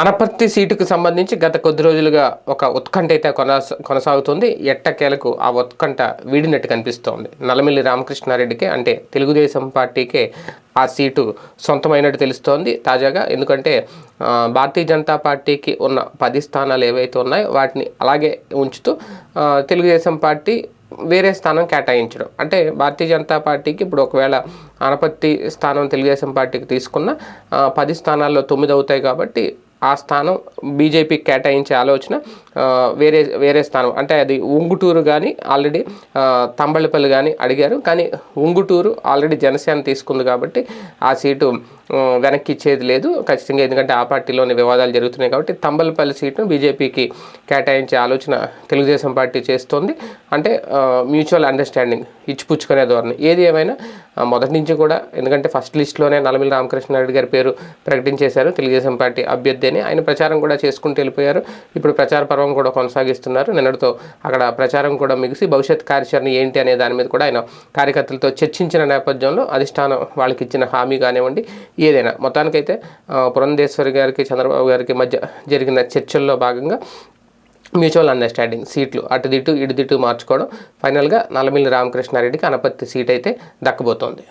అనపర్తి సీటుకు సంబంధించి గత కొద్ది రోజులుగా ఒక ఉత్కంఠ అయితే కొనసా కొనసాగుతుంది. ఎట్టకేలకు ఆ ఉత్కంఠ వీడినట్టు కనిపిస్తోంది. నల్లమిల్లి రామకృష్ణారెడ్డికి అంటే తెలుగుదేశం పార్టీకే ఆ సీటు సొంతమైనట్టు తెలుస్తోంది తాజాగా. ఎందుకంటే భారతీయ జనతా పార్టీకి ఉన్న పది స్థానాలు ఏవైతే ఉన్నాయో వాటిని అలాగే ఉంచుతూ తెలుగుదేశం పార్టీ వేరే స్థానం కేటాయించడం. అంటే భారతీయ జనతా పార్టీకి ఇప్పుడు ఒకవేళ అనపత్తి స్థానం తెలుగుదేశం పార్టీకి తీసుకున్న పది స్థానాల్లో తొమ్మిది అవుతాయి కాబట్టి ఆ స్థానం బీజేపీకి కేటాయించే ఆలోచన వేరే వేరే స్థానం. అంటే అది ఉంగుటూరు కానీ ఆల్రెడీ ఆ, తంబళ్ళపల్లి కానీ అడిగారు. కానీ ఉంగుటూరు ఆల్రెడీ జనసేన తీసుకుంది కాబట్టి ఆ సీటు వెనక్కి ఇచ్చేది లేదు. ఖచ్చితంగా ఎందుకంటే ఆ పార్టీలోని వివాదాలు జరుగుతున్నాయి కాబట్టి తంబలపల్లి సీటును బీజేపీకి కేటాయించే ఆలోచన తెలుగుదేశం పార్టీ చేస్తోంది. అంటే మ్యూచువల్ అండర్స్టాండింగ్ ఇచ్చిపుచ్చుకునే ధోరణి. ఏది ఏమైనా మొదటి నుంచి కూడా ఎందుకంటే ఫస్ట్ లిస్ట్లోనే నలమిల రామకృష్ణారెడ్డి గారి పేరు ప్రకటించేశారు తెలుగుదేశం పార్టీ అభ్యర్థి అని ఆయన ప్రచారం కూడా చేసుకుంటూ వెళ్ళిపోయారు. ఇప్పుడు ప్రచార పర్వం కూడా కొనసాగిస్తున్నారు. నిన్నటితో అక్కడ ప్రచారం కూడా మిగిసి భవిష్యత్ కార్యాచరణ ఏంటి అనే దాని మీద కూడా ఆయన కార్యకర్తలతో చర్చించిన నేపథ్యంలో అధిష్టానం వాళ్ళకి ఇచ్చిన హామీ కానివ్వండి ఏదైనా. మొత్తానికైతే పురంధేశ్వరి గారికి చంద్రబాబు గారికి మధ్య జరిగిన చర్చల్లో భాగంగా మ్యూచువల్ అండర్స్టాండింగ్ సీట్లు అటు దిటు ఇటు దిటు మార్చుకోవడం. ఫైనల్గా నల్లమిల్లి రామకృష్ణారెడ్డికి అనపత్తి సీట్ అయితే దక్కబోతోంది.